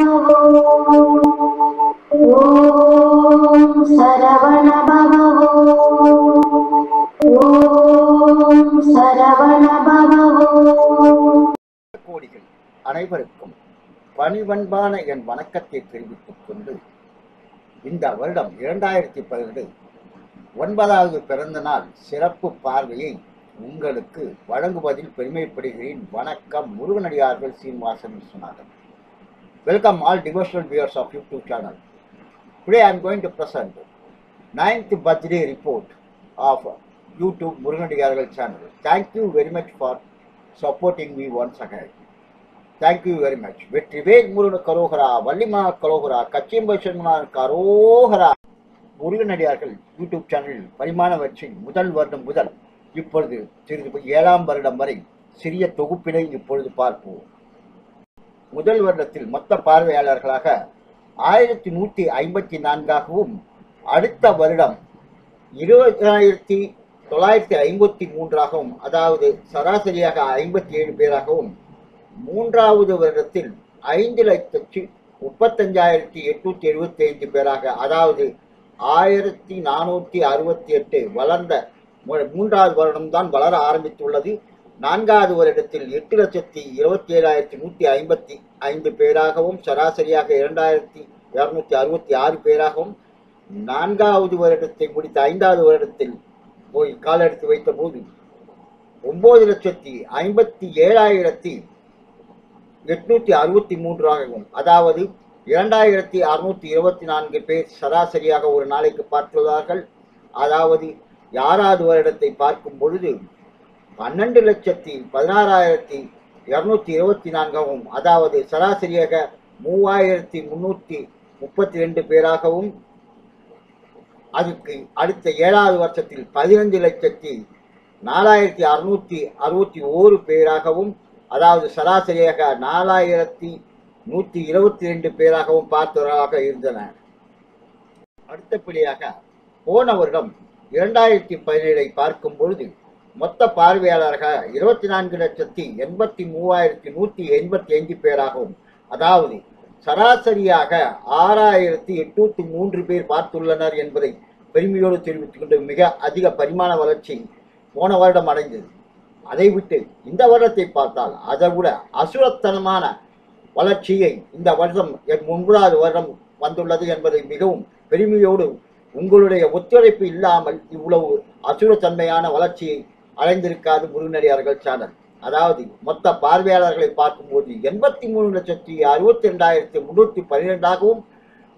கோடிகள் அனைவருக்கும் பணிவன்பான என் வணக்கத்தை தெரிவித்துக் கொண்டு இந்த வருடம் இரண்டாயிரத்தி பதினெட்டு ஒன்பதாவது பிறந்த நாள் சிறப்பு பார்வையை உங்களுக்கு வழங்குவதில் பெருமைப்படுகிறேன். வணக்கம். முருகனடியார்கள் Srinivasan Viswanathan. Welcome all devotional viewers of YouTube channel today I am going to present ninth birthday report of YouTube முருகனடியார்கள் channel thank you very much for supporting me once again thank you very much Vetrivel Murugan கரோகரா வள்ளிமா கரோகரா கச்சியம்பை சண்முனான் கரோகரா. முருகனடியார்கள் YouTube சேனலில் பரிமாண வரிசை முதல் வருடம் முதல் இப்பொழுது சிறிது ஏழாம் வருடம் வரை சிறிய தொகுப்பினை இப்பொழுது பார்ப்போம். முதல் வருடத்தில் மொத்த பார்வையாளர்களாக ஆயிரத்தி நூற்றி ஐம்பத்தி நான்காகவும் அடுத்த வருடம் இருபதாயிரத்தி தொள்ளாயிரத்தி ஐம்பத்தி மூன்றாகவும் அதாவது சராசரியாக ஐம்பத்தி ஏழு பேராகவும் மூன்றாவது வருடத்தில் ஐந்து லட்சத்தி முப்பத்தஞ்சாயிரத்தி எட்நூத்தி எழுபத்தி ஐந்து பேராக அதாவது ஆயிரத்தி நானூற்றி அறுபத்தி எட்டு வளர்ந்த மூன்றாவது வருடம்தான் வளர ஆரம்பித்துள்ளது. நான்காவது வருடத்தில் எட்டு லட்சத்தி இருபத்தி ஏழாயிரத்தி நூற்றி ஐம்பத்தி ஐந்து பேராகவும் சராசரியாக இரண்டாயிரத்தி இரநூத்தி அறுபத்தி ஆறு பேராகவும் நான்காவது வருடத்தை முடித்த ஐந்தாவது வருடத்தில் போய் காலெடுத்து வைத்த போது ஒன்பது லட்சத்தி ஐம்பத்தி ஏழாயிரத்தி எட்நூத்தி அறுபத்தி மூன்றாகவும் அதாவது இரண்டாயிரத்தி அறுநூத்தி இருபத்தி நான்கு பேர் சராசரியாக ஒரு நாளைக்கு பார்த்துள்ளார்கள். அதாவது யாராவது வருடத்தை பார்க்கும் பொழுது பன்னெண்டு லட்சத்தி பதினாறாயிரத்தி இரநூத்தி இருபத்தி நான்காகவும் அதாவது சராசரியாக மூவாயிரத்தி முன்னூத்தி முப்பத்தி ரெண்டு பேராகவும் அதுக்கு அடுத்த ஏழாவது வருஷத்தில் பதினஞ்சு லட்சத்தி நாலாயிரத்தி அறுநூத்தி அறுபத்தி ஓரு பேராகவும் அதாவது சராசரியாக நாலாயிரத்தி நூற்றி இருபத்தி ரெண்டு பேராகவும் பார்த்தவர்களாக இருந்தன அடுத்தபடியாக போன வருடம் இரண்டாயிரத்தி பதினேழை பார்க்கும் பொழுது மொத்த பார்வையாளர்கள் இருபத்தி நான்கு லட்சத்தி எண்பத்தி மூவாயிரத்தி நூற்றி எண்பத்தி ஐந்து பேராகும் அதாவது சராசரியாக ஆறாயிரத்தி எட்நூத்தி மூன்று பேர் பார்த்துள்ளனர் என்பதை பெருமையோடு தெரிவித்துக் கொண்டு மிக அதிக பரிமாண வளர்ச்சி போன வருடம் அடைந்தது. அதை விட்டு இந்த வருடத்தை பார்த்தால் அதை விட அசுரத்தனமான வளர்ச்சியை இந்த வருடம் என் ஒன்பதாவது வருடம் வந்துள்ளது என்பதை மிகவும் பெருமையோடு உங்களுடைய ஒத்துழைப்பு இல்லாமல் இவ்வளவு அசுரத்தன்மையான வளர்ச்சியை அடைந்திருக்காது முருகனடியார்கள் சேனல் அதாவது மொத்த பார்வையாளர்களை பார்க்கும்போது எண்பத்தி மூணு லட்சத்தி அறுபத்தி ரெண்டாயிரத்தி முன்னூத்தி பன்னிரெண்டாகவும்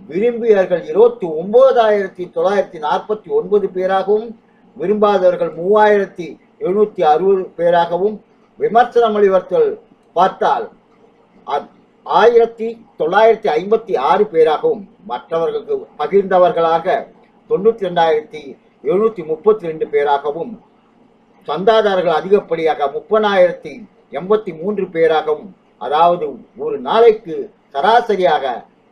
விரும்பியவர்கள் இருபத்தி ஒன்பதாயிரத்தி தொள்ளாயிரத்தி நாற்பத்தி ஒன்பது பேராகவும் விரும்பாதவர்கள் மூவாயிரத்தி எழுநூத்தி அறுபது பேராகவும் விமர்சனம் அளிவர்கள் பார்த்தால் அ- ஆயிரத்தி தொள்ளாயிரத்தி ஐம்பத்தி ஆறு பேராகவும் மற்றவர்களுக்கு பகிர்ந்தவர்களாக தொண்ணூத்தி ரெண்டாயிரத்தி எழுநூத்தி முப்பத்தி ரெண்டு பேராகவும் சந்தாதாரர்கள் அதிகப்படியாக முப்பதாயிரத்தி எண்பத்தி மூன்று பேராகவும் அதாவது ஒரு நாளைக்கு சராசரியாக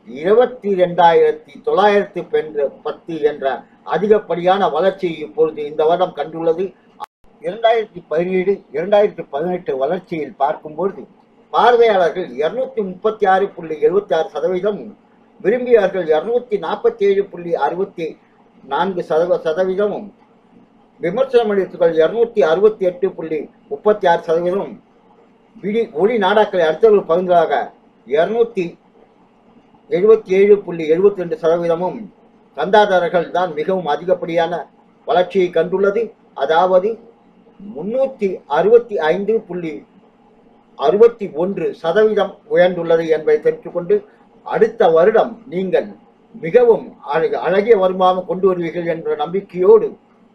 இருபத்தி ரெண்டாயிரத்தி தொள்ளாயிரத்தி பென்ற பத்து என்ற அதிகப்படியான வளர்ச்சியை இப்பொழுது இந்த வருடம் கண்டுள்ளது. இரண்டாயிரத்தி பதினேழு இரண்டாயிரத்தி பதினெட்டு வளர்ச்சியில் பார்க்கும்பொழுது பார்வையாளர்கள் இருநூத்தி முப்பத்தி ஆறு புள்ளி எழுபத்தி ஆறு சதவீதம் விரும்பியவர்கள் இருநூத்தி நாற்பத்தி ஏழு புள்ளி அறுபத்தி நான்கு சதவ சதவீதமும் விமர்சனம் அளித்தவர்கள் இருநூத்தி அறுபத்தி எட்டு புள்ளி முப்பத்தி ஆறு சதவீதம் விடி ஒளி நாடாக்களை அடுத்தவர்கள் பகுந்ததாக இருநூத்தி எழுபத்தி ஏழு புள்ளி எழுபத்தி ரெண்டு சதவீதமும் சந்தாதாரர்கள் தான் மிகவும் அதிகப்படியான வளர்ச்சியை கண்டுள்ளது. அதாவது முன்னூத்தி அறுபத்தி ஐந்து புள்ளி அறுபத்தி ஒன்று சதவீதம் உயர்ந்துள்ளது என்பதை தெரிவித்துக்கொண்டு அடுத்த வருடம் நீங்கள் மிகவும் அழகிய வருமானம் கொண்டு வருவீர்கள் என்ற நம்பிக்கையோடு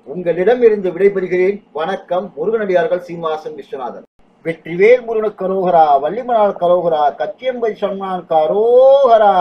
உங்களிடம் இருந்து விடைபெறுகிறேன். வணக்கம் முருகனடியார்கள் சீமாசன் விஸ்வநாதன். வெற்றிவேல் முருகன கரோகரா வள்ளிமலால் கரோகரா கச்சியம்பை சன்மான் கரோகரா